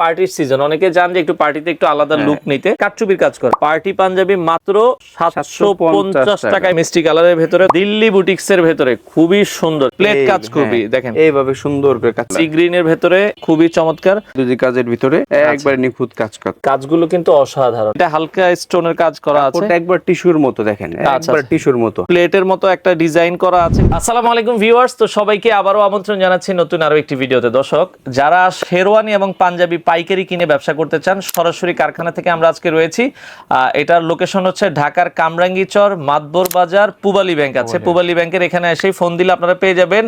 পার্টির সিজন অনেকে জান যে একটু পার্টিতে একটু আলাদা লুক নিতে। কাটচুপির কাজ করে। পার্টি পাঞ্জাবি মাত্র সাতশো পঞ্চাশ টাকায় মিষ্টি কালারের ভেতরে দিল্লি বুটিক্স এর ভেতরে। খুবই সুন্দর। প্লেট কাজ খুবই হ্যাঁ, দেখেন। এইভাবে সুন্দর করে কাজ। সি গ্রিন এর ভেতরে খুবই চমৎকার। দুজি কাজের ভিতরে আচ্ছা। একবার নিখুঁত কাজ করা। কাজগুলো কিন্তু অসাধারণ। এটা হালকা স্টোনের কাজ করা আছে। একবার টিস্যুর মতো দেখেন। আচ্ছা, একবার আচ্ছা। টিস্যুর মতো। প্লেটের মতো একটা ডিজাইন করা আছে। আসসালামু আলাইকুম ভিউয়ার্স তো সবাইকে আবারও আমন্ত্রণ জানাচ্ছি নতুন আরও একটি ভিডিওতে। দর্শক যারা শেরওয়ানি এবং পাঞ্জাবি পাইকারি কিনে ব্যবসা করতে চান সরাসরি কারখানা থেকে আমরা আজকে রয়েছি। আহ, এটার লোকেশন হচ্ছে ঢাকার কামরাঙ্গীচর মাতবর বাজার পুবালি ব্যাংক আছে। পুবালি। ব্যাংকের এখানে এসেই ফোন দিলে আপনারা পেয়ে যাবেন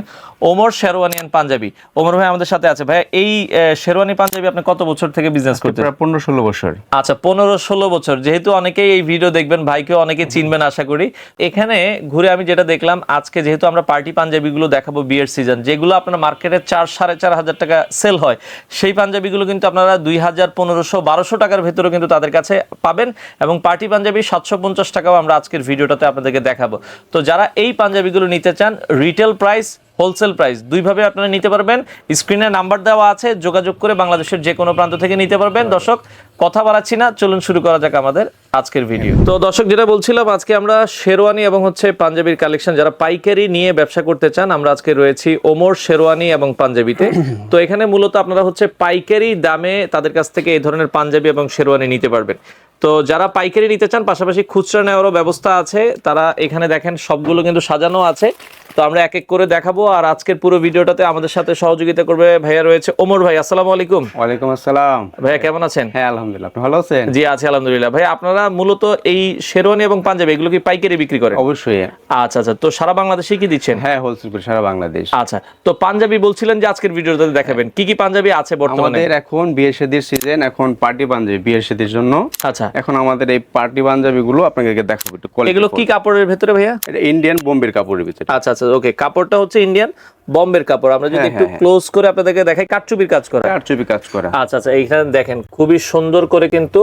ওমর শেরওয়ানি এন্ড পাঞ্জাবি। ওমর ভাই আমাদের সাথে আছে। ভাই এই শেরওয়ানি পাঞ্জাবি আপনি কত বছর থেকে বিজনেস করতে পনেরো ষোলো বছর। আচ্ছা পনেরো ষোলো বছর। যেহেতু অনেকেই এই ভিডিও দেখবেন ভাইকেও অনেকে চিনবেন আশা করি। এখানে ঘুরে আমি যেটা দেখলাম আজকে যেহেতু আমরা পার্টি পাঞ্জাবিগুলো দেখাবো বিয়ের সিজন যেগুলো আপনার মার্কেটে চার সাড়ে চার হাজার টাকা সেল হয় সেই পাঞ্জাবিগুলো কিন্তু আপনারা দুই হাজার পনেরোশো বারোশো টাকার ভেতরে কিন্তু তাদের কাছে পাবেন এবং পার্টি পাঞ্জাবি সাতশো পঞ্চাশ টাকাও আমরা আজকের ভিডিওটাতে আপনাদেরকে দেখাবো। তো যারা এই পাঞ্জাবিগুলো নিতে চান রিটেল প্রাইস হোলসেল প্রাইস। দুইভাবে আপনারা নিতে পারবেন। স্ক্রিনে নাম্বার দেওয়া আছে যোগাযোগ করে বাংলাদেশের যে কোনো প্রান্ত থেকে নিতে পারবেন। দর্শক কথা বাড়াচ্ছি না চলুন শুরু করা যাক আমাদের আজকের ভিডিও তো দর্শক যেটা বলছিলাম আজকে আমরা শেরওয়ানি এবং হচ্ছে পাঞ্জাবির কালেকশন যারা পাইকারি নিয়ে ব্যবসা করতে চান আমরা আজকে রয়েছি ওমর শেরওয়ানি এবং পাঞ্জাবিতে। তো এখানে মূলত আপনারা হচ্ছে পাইকারি দামে তাদের কাছ থেকে এই ধরনের পাঞ্জাবি এবং শেরওয়ানি নিতে পারবেন। তো যারা পাইকারি নিতে চান পাশাপাশি খুচরা নেওয়ারও ব্যবস্থা আছে। তারা এখানে দেখেন সবগুলো কিন্তু সাজানো আছে। তো আমরা এক এক করে দেখাবো। আর আজকের পুরো ভিডিওটাতে আমাদের সাথে সহযোগিতা করবে ভাইয়া রয়েছে ওমর ভাই। আসসালামু আলাইকুম। ওয়ালাইকুম আসসালাম। ভাইয়া কেমন আছেন? হ্যাঁ আলহামদুলিল্লাহ। আপনি ভালো আছেন? জি আছি আলহামদুলিল্লাহ। ভাই আপনারা মূলত এই শেরওয়ানি এবং পাঞ্জাবি এগুলো কি পাইকারি বিক্রি করেন? অবশ্যই। আচ্ছা আচ্ছা। তো সারা বাংলাদেশে কি দিচ্ছেন? হ্যাঁ হোলসেল করে সারা বাংলাদেশ। আচ্ছা। তো পাঞ্জাবি বলছিলেন যে আজকের ভিডিওতে দেখাবেন। কি কি পাঞ্জাবি আছে বর্তমানে? আমাদের এখন বিয়ে শাদির সিজন এখন পার্টি পাঞ্জাবি বিয়ে শাদির জন্য। আচ্ছা। এখন আমাদের এই পার্টি পাঞ্জাবি গুলো আপনাদেরকে দেখাবো একটু এগুলো কি কাপড়ের ভেতরে ভাইয়া? এটা ইন্ডিয়ান বোম্বের কাপড়ের ভিতরে। আচ্ছা আচ্ছা ওকে কাপড়টা হচ্ছে ইন্ডিয়ান বম্বের কাপড়। আমরা যদি হ্যাঁ, একটু হ্যাঁ, ক্লোজ করে আপনাদেরকে দেখাই কাটচুপির কাজ করা। আর কাজ করা। আচ্ছা আচ্ছা এইখানে দেখেন খুবই সুন্দর করে কিন্তু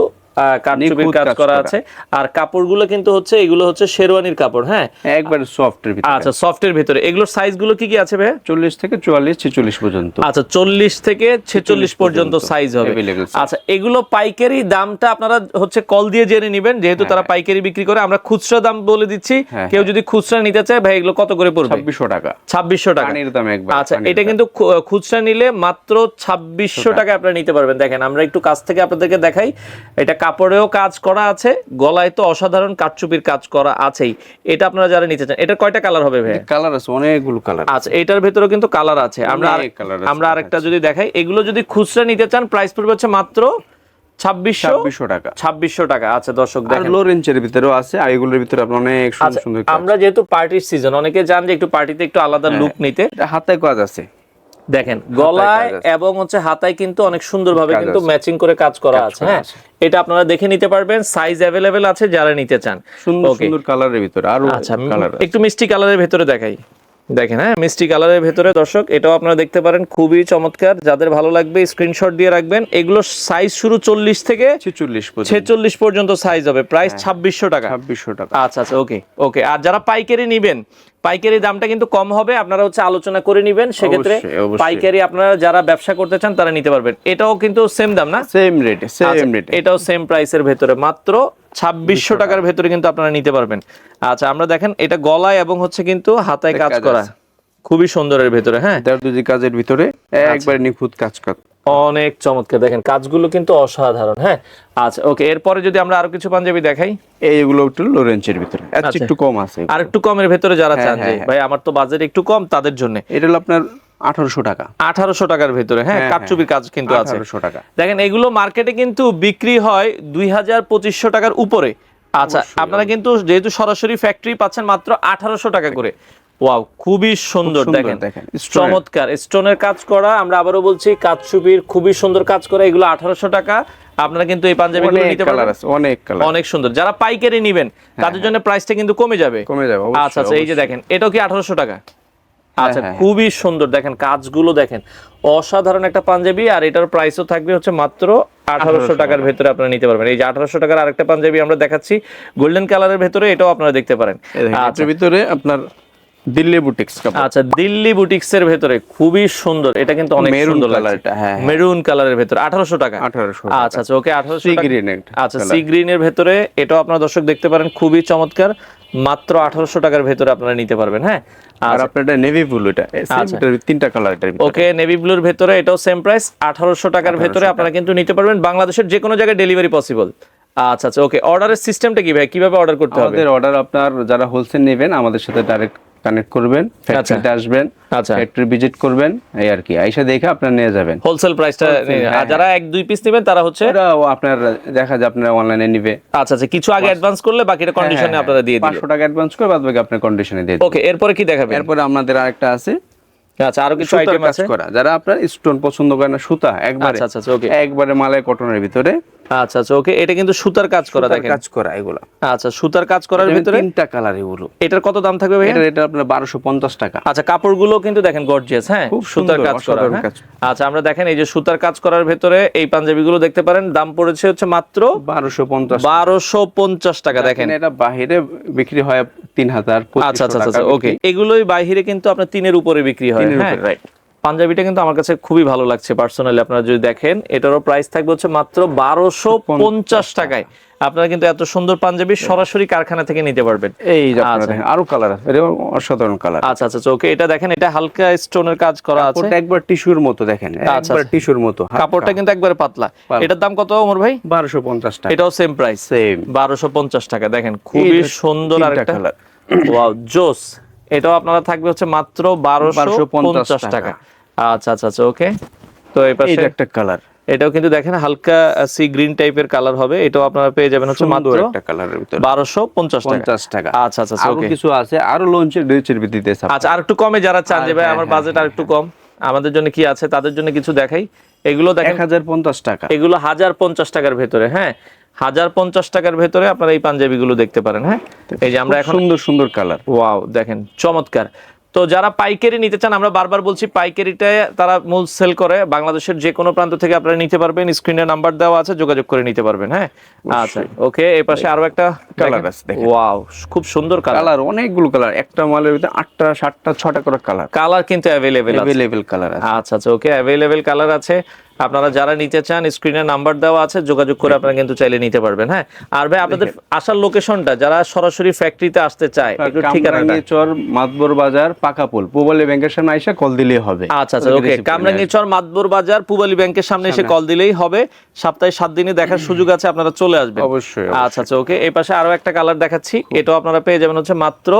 নিখুঁত কাজ করা। আছে। আর কাপড়গুলো কিন্তু হচ্ছে এগুলো হচ্ছে শেরওয়ানির কাপড় হ্যাঁ? একবার সফটের ভিতরে। আচ্ছা সফটের ভিতরে। এগুলোর সাইজগুলো কি কি আছে ভাই চল্লিশ থেকে চুয়াল্লিশ ছেচল্লিশ পর্যন্ত। আচ্ছা চল্লিশ থেকে ছেচল্লিশ পর্যন্ত পর্যন্ত সাইজ হবে। আচ্ছা এগুলো পাইকারি দামটা আপনারা হচ্ছে কল দিয়ে জেনে নেবেন যেহেতু তারা পাইকারি বিক্রি করে আমরা খুচরা দাম বলে দিচ্ছি। হ্যাঁ, কেউ যদি খুচরা নিতে চায় ভাই এগুলো কত করে পড়বে? ছাব্বিশশো টাকা। ছাব্বিশশো টাকা। পানির দাম একবার আচ্ছা এটা কিন্তু খুচরা নিলে মাত্র ছাব্বিশশো টাকা। আপনারা নিতে পারবেন। দেখেন আমরা একটু কাছ থেকে আপনাদেরকে দেখাই। এটা কাপড়েও কাজ করা আছে গলায় তো অসাধারণ কাটচুপির কাজ করা আছেই। এটা আপনারা যারা নিতে চান এটা কয়টা কালার হবে ভাই কালার আছে অনেকগুলো কালার আচ্ছা এটার ভেতরেও কিন্তু কালার আছে। আমরা আমরা আরেকটা যদি দেখাই এগুলো যদি খুচরা নিতে চান প্রাইস পড়বে হচ্ছে মাত্র ছাব্বিশশো ছাব্বিশশো টাকা। ছাব্বিশশো টাকা। আচ্ছা দর্শক আর দেখেন। লো রেঞ্জের ভিতরেও আছে আর এগুলোর ভিতরে আপনার অনেক সুন্দর সুন্দর আমরা যেহেতু পার্টির সিজন অনেকে জান যে একটু পার্টিতে একটু আলাদা হ্যাঁ। লুক নিতে। হাতে কাজ আছে। দেখেন গলায় এবং হচ্ছে হাতায় কিন্তু অনেক সুন্দরভাবে ভাবে কিন্তু ম্যাচিং করে কাজ করা আছে হ্যাঁ? এটা আপনারা দেখে নিতে পারবেন সাইজ অ্যাভেলেবেল আছে যারা নিতে চান। সুন্দর. সুন্দর কালারের ভিতরে আর আচ্ছা কালার একটু মিষ্টি কালারের ভিতরে দেখাই। দেখেন হ্যাঁ মিষ্টি কালারের ভেতরে দর্শক এটাও আপনারা দেখতে পারেন খুবই চমৎকার। যাদের ভালো লাগবে স্ক্রিনশট দিয়ে রাখবেন। এগুলো সাইজ শুরু চল্লিশ থেকে ছেচল্লিশ ছেচল্লিশ পর্যন্ত সাইজ হবে। প্রাইস ছাব্বিশশো টাকা। ছাব্বিশশো টাকা। আচ্ছা আচ্ছা ওকে ওকে আর যারা পাইকারি নিবেন পাইকারি দামটা কিন্তু কম হবে আপনারা হচ্ছে আলোচনা করে নিবেন। সেক্ষেত্রে। পাইকারি আপনারা যারা ব্যবসা করতে চান তারা নিতে পারবেন। এটাও কিন্তু সেম দাম না? সেম রেটে সেম রেটে এটাও সেম প্রাইসের ভেতরে। মাত্র ছাব্বিশশো টাকার ভেতরে কিন্তু আপনারা নিতে পারবেন। আচ্ছা আমরা দেখেন এটা গলায় এবং হচ্ছে কিন্তু হাতায় কাজ করা। খুবই সুন্দরের ভেতরে হ্যাঁ? দুজি কাজের ভিতরে আচ্ছা। একবার নিখুঁত কাজ করা। অনেক চমৎকার। দেখেন কাজগুলো কিন্তু অসাধারণ হ্যাঁ? আচ্ছা ওকে এরপরে যদি আমরা আরও কিছু পাঞ্জাবি দেখাই। এইগুলো একটু লো রেঞ্জের ভিতরে। আচ্ছা। একটু কম আছে আর একটু কমের ভেতরে যারা হ্যাঁ, চান হ্যাঁ, হ্যাঁ। ভাই আমার তো বাজেট একটু কম তাদের জন্য। এটা হলো আপনার আঠারোশো টাকা। আঠারোশো টাকার ভেতরে হ্যাঁ হ্যাঁ, কাজ কিন্তু আছে। টাকা। দেখেন এগুলো মার্কেটে কিন্তু বিক্রি হয় দুই হাজার পঁচিশশো টাকার উপরে। আচ্ছা আপনারা কিন্তু যেহেতু সরাসরি ফ্যাক্টরি পাচ্ছেন মাত্র আঠারোশো টাকা করে। ওয়াও খুবই সুন্দর দেখেন। চমৎকার স্টোনের কাজ করা আমরা আবারও বলছি কাটচুপির খুবই সুন্দর কাজ করা এগুলো আঠারোশো টাকা। আপনারা কিন্তু এই পাঞ্জাবিগুলো নিতে কালার অনেক অনেক সুন্দর। যারা পাইকারি নিবেন তাদের জন্য প্রাইসটা কিন্তু কমে যাবে। কমে যাবে আচ্ছা আচ্ছা এই যে দেখেন এটাও কি আঠারোশো টাকা? আচ্ছা হ্যাঁ, খুবই সুন্দর। দেখেন কাজগুলো দেখেন অসাধারণ একটা পাঞ্জাবি আর এটার প্রাইসও থাকবে হচ্ছে মাত্র আঠারোশো টাকার ভেতরে আপনারা নিতে পারবেন। এই যে আঠারোশো টাকার আরেকটা পাঞ্জাবি আমরা দেখাচ্ছি গোল্ডেন কালারের ভেতরে এটাও আপনারা দেখতে পারেন। আচ্ছা। ভিতরে আপনার দিল্লি বুটিক্স আচ্ছা দিল্লি বুটিক্স এর ভেতরে খুবই সুন্দর এটা কিন্তু অনেক সুন্দর হ্যাঁ, হ্যাঁ। মেরুন কালারের ভেতরে আঠারোশো টাকা। 1800 আচ্ছা আচ্ছা ওকে আঠারোশো Sea green আচ্ছা সি গ্রিন এর ভেতরে এটাও আপনার দর্শক দেখতে পারেন খুবই চমৎকার। মাত্র আঠারোশো টাকার ভেতরে আপনারা নিতে পারবেন হ্যাঁ? আর আপনার এটা নেভি ব্লু এটা। তিনটা কালার ভিতরে। ওকে নেভি ব্লুর ভেতরে এটাও সেম প্রাইস আঠারোশো টাকার ভেতরে আপনারা কিন্তু নিতে পারবেন বাংলাদেশের যে কোনো জায়গায় ডেলিভারি পসিবল আচ্ছা আচ্ছা ওকে অর্ডারের সিস্টেমটা কি ভাই? কীভাবে অর্ডার করতে হবে? আমাদের অর্ডার আপনার যারা হোলসেল নেবেন আমাদের সাথে ডাইরেক্ট কানেক্ট করবেন ফ্যাক্টরিতে আসবেন আচ্ছা। ফ্যাক্টরি ভিজিট করবেন এই আর কি। আইসা দেখে আপনার নিয়ে যাবেন। হোলসেল প্রাইসটা হ্যাঁ, আর যারা এক দুই পিস নেবেন তারা হচ্ছে আপনার দেখা যায় আপনারা অনলাইনে নিবে। আচ্ছা আচ্ছা কিছু আগে অ্যাডভান্স করলে বাকিটা কন্ডিশনে আপনারা দিয়ে দিবেন পাঁচশো টাকা অ্যাডভান্স করে বাদ বাকি আপনার কন্ডিশনে দিয়ে ওকে এরপরে কি দেখাবেন? এরপরে আমাদের আরেকটা আছে। আচ্ছা আরও কিছু আইটেম আছে? করা। যারা আপনার স্টোন পছন্দ করে না সুতা একবারে। আচ্ছা আচ্ছা ওকে। একবারে মালাই কটনের ভিতরে। আচ্ছা আচ্ছা ওকে এটা কিন্তু সুতার কাজ করা দেখেন। কাজ করা এগুলো। আচ্ছা সুতার কাজ করার ভিতরে? তিনটা কালার এগুলো। এটার কত দাম থাকবে ভাই এটা এটা আপনার বারোশো পঞ্চাশ টাকা। আচ্ছা কাপড়গুলো কিন্তু দেখেন গর্জিয়াস হ্যাঁ? খুব সুতার কাজ করা হ্যাঁ? আচ্ছা আমরা দেখেন এই যে সুতার কাজ করার ভেতরে এই পাঞ্জাবিগুলো দেখতে পারেন। দাম পড়েছে হচ্ছে মাত্র বারোশো পঞ্চাশ বারোশো পঞ্চাশ টাকা দেখেন। এটা বাহিরে বিক্রি হয় তিন হাজার আচ্ছা আচ্ছা আচ্ছা ওকে। এগুলোই বাইরে কিন্তু আপনার তিনের উপরে বিক্রি হয় হ্যাঁ? উপরে, পাঞ্জাবিটা কিন্তু আমার কাছে খুবই ভালো লাগছে পার্সোনালি আপনারা যদি দেখেন এটারও প্রাইস থাকবে হচ্ছে মাত্র বারোশো পঞ্চাশ টাকায়। আপনারা কিন্তু এত সুন্দর পাঞ্জাবি সরাসরি কারখানা থেকে নিতে পারবেন। এই আচ্ছা। আরও কালার আছে এটা অসাধারণ কালার আচ্ছা আচ্ছা ওকে এটা দেখেন এটা হালকা স্টোনের কাজ করা আছে। ওটা একবার টিস্যুর মতো দেখেন আচ্ছা, একবার টিস্যুর মতো কাপড়টা কিন্তু একবারে পাতলা। এটার দাম কত ওমর ভাই? বারোশো পঞ্চাশ টাকা। এটাও সেম প্রাইস সেম বারোশো পঞ্চাশ টাকা দেখেন খুবই সুন্দর তিনটা আরেকটা। কালার ওয়াও জোস। এটাও আপনারা থাকবে হচ্ছে মাত্র বারোশো 1250 পঞ্চাশ টাকা। টাকা। আচ্ছা আচ্ছা আচ্ছা ওকে। তো এই পাশে একটা কালার এটাও কিন্তু দেখেন হালকা সি গ্রিন টাইপের কালার হবে। এটাও আপনারা পেয়ে যাবেন হচ্ছে মাত্র একটা কালারের ভিতরে। বারোশো পঞ্চাশ টাকা। পঞ্চাশ টাকা। আচ্ছা আচ্ছা আচ্ছা আরও কিছু আছে আরও লঞ্চের রিচের ভিত্তিতে আচ্ছা আর একটু কমে যারা চান যে ভাই হ্যাঁ, আমার হ্যাঁ, বাজেট আর একটু কম আমাদের জন্য কি আছে? তাদের জন্য কিছু দেখাই। এগুলো দেখেন হাজার পঞ্চাশ টাকা। এগুলো হাজার পঞ্চাশ টাকার ভেতরে হ্যাঁ? হাজার পঞ্চাশ টাকার ভেতরে আপনারা এই পাঞ্জাবিগুলো দেখতে পারেন হ্যাঁ? এই যে আমরা এখন সুন্দর সুন্দর কালার ওয়াও দেখেন চমৎকার। তো যারা পাইকারি নিতে চান আমরা বারবার বলছি পাইকারিটা তারা মূল সেল করে। বাংলাদেশের যে কোনো প্রান্ত থেকে আপনারা নিতে পারবেন। স্ক্রিনে নাম্বার দেওয়া আছে যোগাযোগ করে নিতে পারবেন হ্যাঁ? আচ্ছা ওকে এই পাশে আরও একটা কালার আছে, দেখেন। ওয়াও খুব সুন্দর কালার কালার অনেকগুলো কালার একটা মালের ভিতরে আটটা সাতটা ছটা করে কালার কালার কিন্তু অ্যাভেলেবেল অ্যাভেলেবেল কালার আছে। আচ্ছা আচ্ছা ওকে অ্যাভেলেবেল কালার আছে। আপনারা যারা নিতে চান স্ক্রিনে নাম্বার দেওয়া আছে যোগাযোগ করে আপনারা কিন্তু চাইলে নিতে পারবেন হ্যাঁ? আর ভাই আপনাদের আসার লোকেশনটা যারা সরাসরি ফ্যাক্টরিতে আসতে চায় একটু ঠিকানাটা। কামরাঙ্গী চর মাতবর বাজার পাকাপুল। পুবালি ব্যাংকের সামনে আইসা কল দিলেই হবে। আচ্ছা আচ্ছা ওকে কামরাঙ্গীচর মাতবর বাজার পুবালি ব্যাংকের সামনে এসে কল দিলেই হবে। সপ্তাহে সাত দিনে দেখার সুযোগ আছে আপনারা চলে আসবেন। অবশ্যই আচ্ছা আচ্ছা ওকে এই পাশে আরও একটা কালার দেখাচ্ছি। এটাও আপনারা পেয়ে যাবেন হচ্ছে মাত্র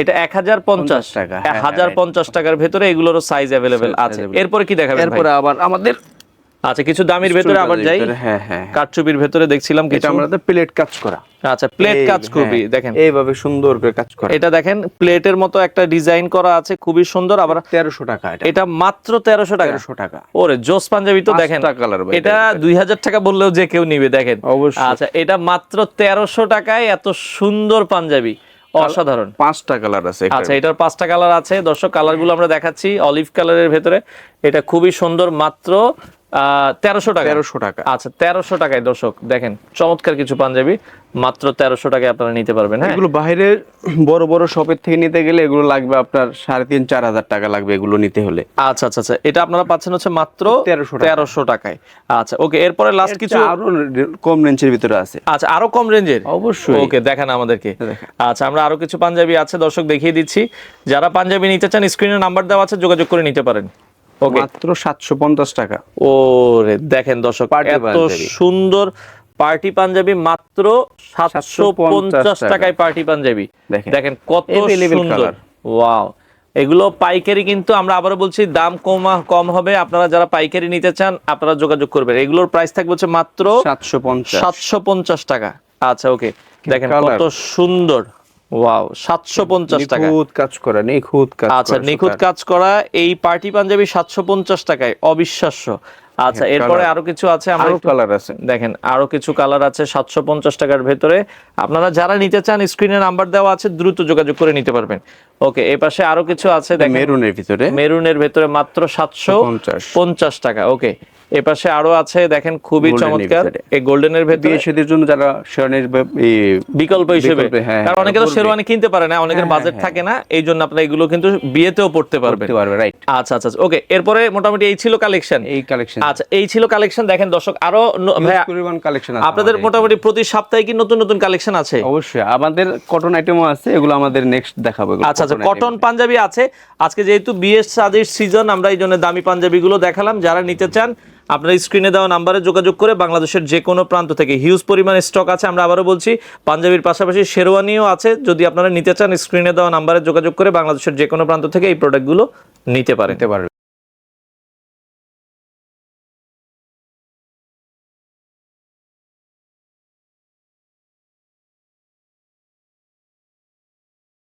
এটা এক হাজার পঞ্চাশ টাকা, হ্যাঁ, হাজার হ্যাঁ, পঞ্চাশ টাকার ভেতরে এগুলোরও সাইজ অ্যাভেলেবেল আছে। এরপরে কি দেখাবেন এরপরে আবার আমাদের আচ্ছা কিছু দামির ভেতরে আবার যাই। হ্যাঁ হ্যাঁ কারচুপির ভেতরে দেখছিলাম কিছু। আমাদের প্লেট কাজ করা। আচ্ছা প্লেট কাজ করবি হ্যাঁ, দেখেন। এইভাবে সুন্দর করে কাজ করা। এটা দেখেন প্লেটের মতো একটা ডিজাইন করা আছে খুবই সুন্দর। আবার তেরোশো টাকা এটা। এটা মাত্র তেরোশো টাকা। তেরোশো টাকা। ওরে জোস পাঞ্জাবি তো দেখেন। এটা দুই হাজার টাকা বললেও যে কেউ নিবে দেখেন। অবশ্যই। আচ্ছা এটা মাত্র তেরোশো টাকায় এত সুন্দর পাঞ্জাবি। অসাধারণ। পাঁচটা কালার আছে আচ্ছা এটার পাঁচটা কালার আছে। দর্শক কালারগুলো আমরা দেখাচ্ছি অলিভ কালারের ভেতরে। এটা খুবই সুন্দর মাত্র তেরোশো টাকা। তেরোশো টাকা। আচ্ছা তেরোশো টাকায় দর্শক দেখেন চমৎকার কিছু পাঞ্জাবি মাত্র তেরোশো টাকায় আপনারা নিতে পারবেন হ্যাঁ? এগুলো বাইরে বড় বড় শপের থেকে নিতে গেলে এগুলো লাগবে আপনার সাড়ে তিন চার হাজার টাকা লাগবে এগুলো নিতে হলে। আচ্ছা আচ্ছা আচ্ছা এটা আপনারা পাচ্ছেন হচ্ছে মাত্র 1300 টাকা। তেরোশো টাকায়। আচ্ছা ওকে এরপরে লাস্ট কিছু আরও কম রেঞ্জের ভিতরে আছে। আচ্ছা আরও কম রেঞ্জের অবশ্যই। ওকে দেখান আমাদেরকে। আচ্ছা আমরা আরও কিছু পাঞ্জাবি আছে দর্শক দেখিয়ে দিচ্ছি। যারা পাঞ্জাবি নিতে চান স্ক্রিনে নাম্বার দেওয়া আছে যোগাযোগ করে নিতে পারেন। মাত্র সাতশো পঞ্চাশ টাকা। ওরে দেখেন দর্শক এত সুন্দর পার্টি পাঞ্জাবি মাত্র সাতশো পঞ্চাশ টাকায় পার্টি পাঞ্জাবি। দেখেন। কত সুন্দর। ওয়াও এগুলো পাইকারি কিন্তু আমরা আবারও বলছি দাম কমা কম হবে। আপনারা যারা পাইকারি নিতে চান আপনারা যোগাযোগ করবেন। এগুলোর প্রাইস থাকবে হচ্ছে মাত্র সাতশো পঞ্চাশ। টাকা। আচ্ছা ওকে দেখেন? কত সুন্দর। ওয়াও সাতশো পঞ্চাশ টাকা নিখুঁত কাজ করা নিখুঁত কাজ আচ্ছা নিখুঁত কাজ করা এই পার্টি পাঞ্জাবি সাতশো পঞ্চাশ টাকায় অবিশ্বাস্য। আচ্ছা হ্যাঁ, এরপরে আরও কিছু আছে আমরা কালার আছে। দেখেন আরও কিছু কালার আছে সাতশো পঞ্চাশ টাকার ভেতরে। আপনারা যারা নিতে চান স্ক্রিনে নাম্বার দেওয়া আছে দ্রুত যোগাযোগ করে নিতে পারবেন। ওকে এই পাশে আরও কিছু আছে দেখেন। মেরুনের ভিতরে। মেরুনের ভেতরে মাত্র সাতশো পঞ্চাশ পঞ্চাশ। টাকা ওকে এ পাশে আরও আছে দেখেন খুবই চমৎকার। এই গোল্ডেনের ভেতরে বিয়ে শাদীর জন্য যারা শেরওয়ানির বিকল্প হিসেবে। হ্যাঁ, কারণ হ্যাঁ, অনেকে তো শেরওয়ানি কিনতে পারে না অনেকের বাজেট হ্যাঁ, থাকে না এই জন্য আপনারা এগুলো কিন্তু বিয়েতেও পড়তে পারবেন। পারবে রাইট আচ্ছা আচ্ছা ওকে এরপরে মোটামুটি এই ছিল কালেকশন এই কালেকশন আচ্ছা এই ছিল কালেকশন দেখেন দর্শক আরও কালেকশন আপনাদের মোটামুটি প্রতি সপ্তাহে কি নতুন নতুন কালেকশন আছে? অবশ্যই আমাদের কটন আইটেমও আছে এগুলো আমাদের নেক্সট দেখাবো আচ্ছা আচ্ছা কটন পাঞ্জাবি আছে। আজকে যেহেতু বিয়ের শাদির সিজন আমরা এই জন্য দামি পাঞ্জাবিগুলো দেখালাম যারা নিতে চান আপনারা স্ক্রিনে দেওয়া নাম্বারে যোগাযোগ করে বাংলাদেশের যে কোনো প্রান্ত থেকে হিউজ পরিমাণে স্টক আছে, আমরা আবারও বলছি, পাঞ্জাবির পাশাপাশি শেরওয়ানিও আছে। যদি আপনারা নিতে চান স্ক্রিনে দেওয়া নাম্বারে যোগাযোগ করে বাংলাদেশের যে কোনো প্রান্ত থেকে এই প্রোডাক্টগুলো নিতে পারেন।